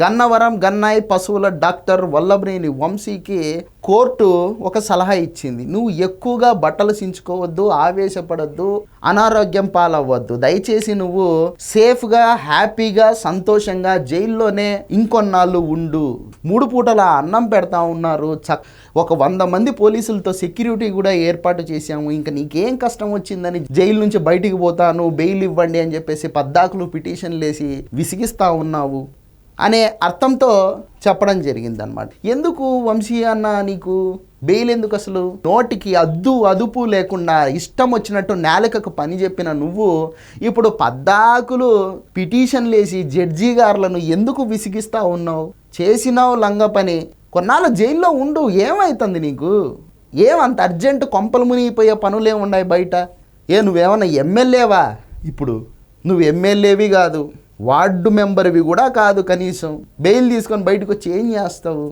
గన్నవరం గన్నాయి పశువుల డాక్టర్ వల్లభనేని వంశీకి కోర్టు ఒక సలహా ఇచ్చింది. నువ్వు ఎక్కువగా బట్టలు సించుకోవద్దు ఆవేశపడద్దు అనారోగ్యం పాలవ్వద్దు. దయచేసి నువ్వు సేఫ్గా హ్యాపీగా సంతోషంగా జైల్లోనే ఇంకొన్నాళ్ళు ఉండు. మూడు పూటల అన్నం పెడతా ఉన్నారు. చ ఒక వంద మంది పోలీసులతో సెక్యూరిటీ కూడా ఏర్పాటు చేశాము. ఇంకా నీకేం కష్టం వచ్చిందని జైలు నుంచి బయటికి పోతాను బెయిల్ ఇవ్వండి అని చెప్పేసి పద్దాకులు పిటిషన్లు వేసి విసిగిస్తా ఉన్నావు. అనే అర్థంతో చెప్పడం జరిగిందనమాట ఎందుకు వంశీ అన్న నీకు బెయిల్ ఎందుకు అసలు? నోటికి అద్దు అదుపు లేకుండా ఇష్టం వచ్చినట్టు నేలకకు పని చెప్పిన నువ్వు ఇప్పుడు పద్దాకులు పిటిషన్లు వేసి జడ్జి గారులను ఎందుకు విసిగిస్తా ఉన్నావు? చేసినావు లంగ పని. కొన్నాళ్ళు జైల్లో ఉండు ఏమవుతుంది నీకు? ఏమంత అర్జెంటు కొంపలు మునిగిపోయే పనులే ఉన్నాయి బయట? ఏ నువ్వేమన్నా ఎమ్మెల్యేవా? ఇప్పుడు నువ్వు ఎమ్మెల్యేవి కాదు. వార్డు మెంబర్వి కూడా కాదు కనీసం. బెయిల్ తీసుకొని బయటకు వచ్చి ఏం చేస్తావు?